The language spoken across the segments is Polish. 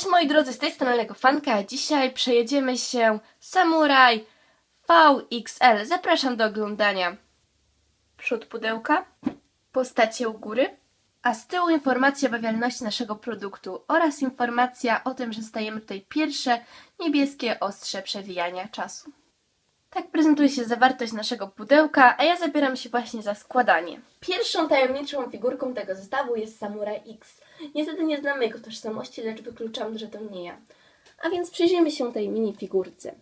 Cześć moi drodzy, z tej strony Lego Fanka, dzisiaj przejedziemy się Samurai VXL. Zapraszam do oglądania. Przód pudełka, postacie u góry, a z tyłu informacja o bawialności naszego produktu oraz informacja o tym, że dostajemy tutaj pierwsze niebieskie ostrze przewijania czasu. Tak prezentuje się zawartość naszego pudełka, a ja zabieram się właśnie za składanie. Pierwszą tajemniczą figurką tego zestawu jest Samurai X. Niestety nie znamy jego tożsamości, lecz wykluczam, że to nie ja. A więc przyjrzyjmy się tej minifigurce.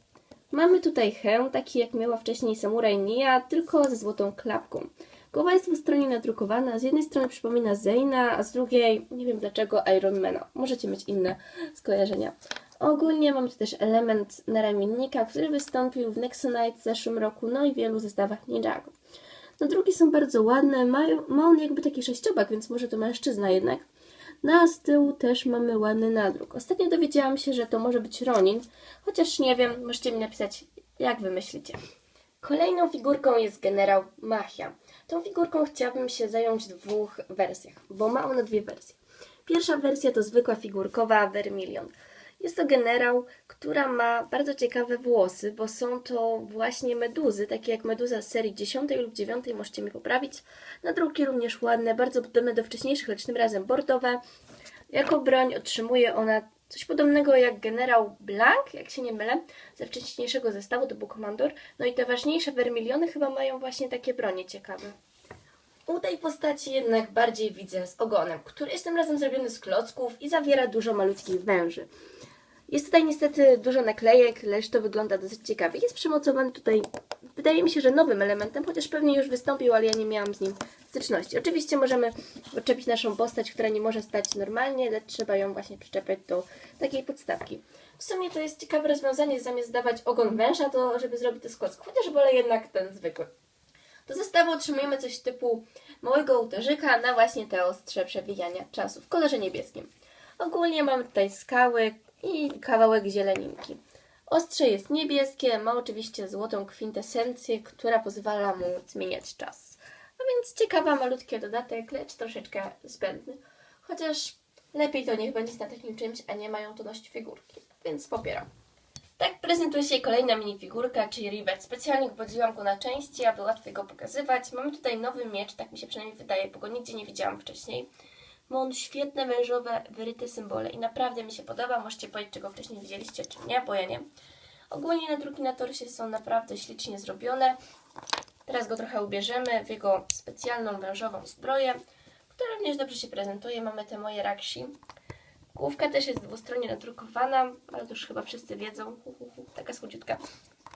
Mamy tutaj hełm, taki jak miała wcześniej Samurai Nia, tylko ze złotą klapką. Głowa jest dwustronnie nadrukowana, z jednej strony przypomina Zayna, a z drugiej, nie wiem dlaczego, Ironmana. Możecie mieć inne skojarzenia. Ogólnie mamy tu też element naramiennika, który wystąpił w Nexonite w zeszłym roku, no i wielu zestawach Ninjago. No drugi są bardzo ładne, mają, ma on jakby taki sześciobak, więc może to mężczyzna jednak. No a z tyłu też mamy ładny nadruk. Ostatnio dowiedziałam się, że to może być Ronin, chociaż nie wiem, możecie mi napisać, jak wy myślicie. Kolejną figurką jest generał Machia. Tą figurką chciałabym się zająć w dwóch wersjach, bo ma ona dwie wersje. Pierwsza wersja to zwykła figurkowa Vermilion. Jest to generał, która ma bardzo ciekawe włosy, bo są to właśnie meduzy, takie jak meduza z serii 10 lub 9, możecie mi poprawić. Na drugi również ładne, bardzo podobne do wcześniejszych, lecz tym razem bordowe. Jako broń otrzymuje ona coś podobnego jak generał Blanc, jak się nie mylę, ze wcześniejszego zestawu, to był komandor. No i te ważniejsze Vermiliony chyba mają właśnie takie bronie ciekawe. U tej postaci jednak bardziej widzę z ogonem, który jest tym razem zrobiony z klocków i zawiera dużo malutkich węży. Jest tutaj niestety dużo naklejek, lecz to wygląda dosyć ciekawie. Jest przymocowany tutaj, wydaje mi się, że nowym elementem, chociaż pewnie już wystąpił, ale ja nie miałam z nim styczności. Oczywiście możemy odczepić naszą postać, która nie może stać normalnie, lecz trzeba ją właśnie przyczepiać do takiej podstawki. W sumie to jest ciekawe rozwiązanie, zamiast dawać ogon węża, to żeby zrobić to z chociaż wolę jednak ten zwykły. Do zestawu otrzymujemy coś typu małego ołtarzyka na właśnie te ostrze przewijania czasu w kolorze niebieskim. Ogólnie mamy tutaj skały i kawałek zieleninki. Ostrze jest niebieskie, ma oczywiście złotą kwintesencję, która pozwala mu zmieniać czas. A więc ciekawa, malutki dodatek, lecz troszeczkę zbędny. Chociaż lepiej to niech będzie na takim czymś, a nie mają to nosić figurki. Więc popieram. Tak prezentuje się kolejna minifigurka, czyli Rivet. Specjalnie podzieliłam go na części, aby łatwiej go pokazywać. Mamy tutaj nowy miecz, tak mi się przynajmniej wydaje, bo go nigdzie nie widziałam wcześniej. Ma on świetne wężowe, wyryte symbole i naprawdę mi się podoba. Możecie powiedzieć, czego wcześniej widzieliście, czy nie, bo ja nie. Ogólnie nadruki na torsie są naprawdę ślicznie zrobione. Teraz go trochę ubierzemy w jego specjalną wężową zbroję, która również dobrze się prezentuje. Mamy te moje rakshi. Główka też jest dwustronnie nadrukowana, ale to już chyba wszyscy wiedzą. Taka słodziutka.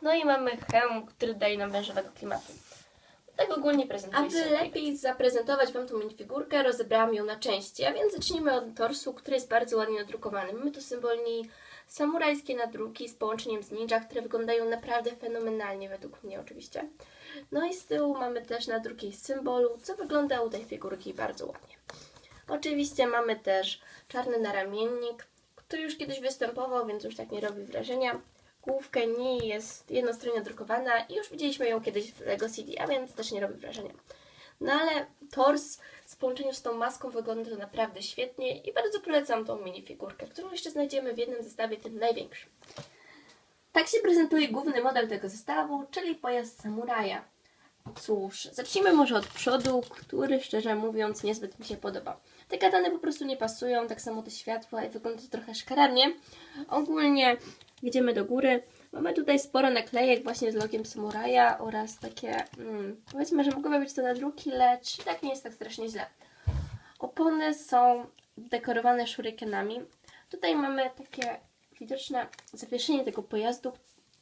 No i mamy hełm, który daje nam wężowego klimatu. Tak ogólnie prezentuje Aby lepiej zaprezentować Wam tą minifigurkę, rozebrałam ją na części, a więc zacznijmy od torsu, który jest bardzo ładnie nadrukowany. Mamy tu symboli samurajskie nadruki z połączeniem z ninja, które wyglądają naprawdę fenomenalnie, według mnie oczywiście. No i z tyłu mamy też nadruki z symbolu, co wygląda u tej figurki bardzo ładnie. Oczywiście mamy też czarny naramiennik, który już kiedyś występował, więc już tak nie robi wrażenia. Główka nie jest jednostronnie drukowana i już widzieliśmy ją kiedyś w Lego City, a więc też nie robi wrażenia. No ale tors w połączeniu z tą maską wygląda to naprawdę świetnie i bardzo polecam tą minifigurkę, którą jeszcze znajdziemy w jednym zestawie, tym największym. Tak się prezentuje główny model tego zestawu, czyli pojazd samuraja. Cóż, zacznijmy może od przodu, który szczerze mówiąc niezbyt mi się podoba. Te katany po prostu nie pasują, tak samo te światła i wygląda to trochę szkaranie. Ogólnie jedziemy do góry. Mamy tutaj sporo naklejek właśnie z logiem samuraja oraz takie, mm, powiedzmy, że mogłyby być to nadruki, lecz tak nie jest tak strasznie źle. Opony są dekorowane shurikenami. Tutaj mamy takie widoczne zawieszenie tego pojazdu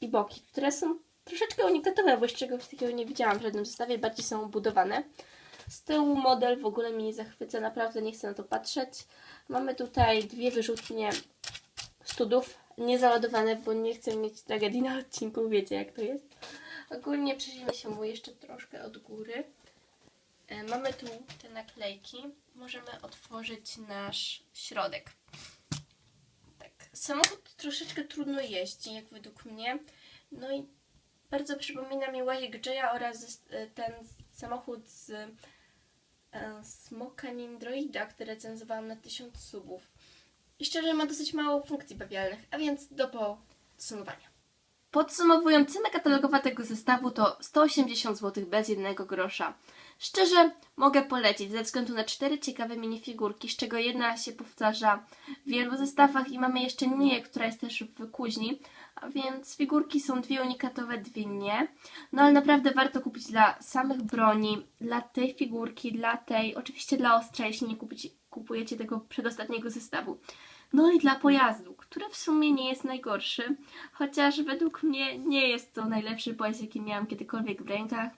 i boki, które są troszeczkę unikatowe, bo jeszcze czegoś takiego nie widziałam w żadnym zestawie, bardziej są budowane. Z tyłu model w ogóle mnie nie zachwyca, naprawdę nie chcę na to patrzeć. Mamy tutaj dwie wyrzutnie studów, niezaładowane, bo nie chcę mieć tragedii na odcinku, wiecie jak to jest. Ogólnie przyjrzyjmy się mu jeszcze troszkę od góry. E, Mamy tu te naklejki. Możemy otworzyć nasz środek. Tak, samochód troszeczkę trudno jeździ, jak według mnie. No i bardzo przypomina mi łazik Jaya oraz e, ten samochód z e, Smoka Nindroida, który recenzowałam na 1000 subów. I szczerze ma dosyć mało funkcji bawialnych, a więc do podsumowania. Podsumowując, cena katalogowa tego zestawu to 180 zł bez jednego grosza. Szczerze mogę polecić ze względu na cztery ciekawe minifigurki, z czego jedna się powtarza w wielu zestawach i mamy jeszcze nie, która jest też w kuźni, a więc figurki są dwie unikatowe, dwie nie. No ale naprawdę warto kupić dla samych broni, dla tej figurki, dla tej, oczywiście dla ostra, jeśli nie kupić, kupujecie tego przedostatniego zestawu. No i dla pojazdu, który w sumie nie jest najgorszy, chociaż według mnie nie jest to najlepszy pojazd, jaki miałam kiedykolwiek w rękach.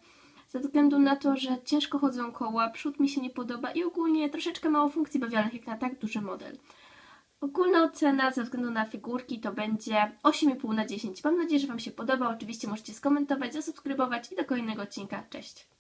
Ze względu na to, że ciężko chodzą koła, przód mi się nie podoba i ogólnie troszeczkę mało funkcji bawialnych jak na tak duży model. Ogólna ocena ze względu na figurki to będzie 8,5 na 10. Mam nadzieję, że Wam się podoba. Oczywiście możecie skomentować, zasubskrybować i do kolejnego odcinka. Cześć!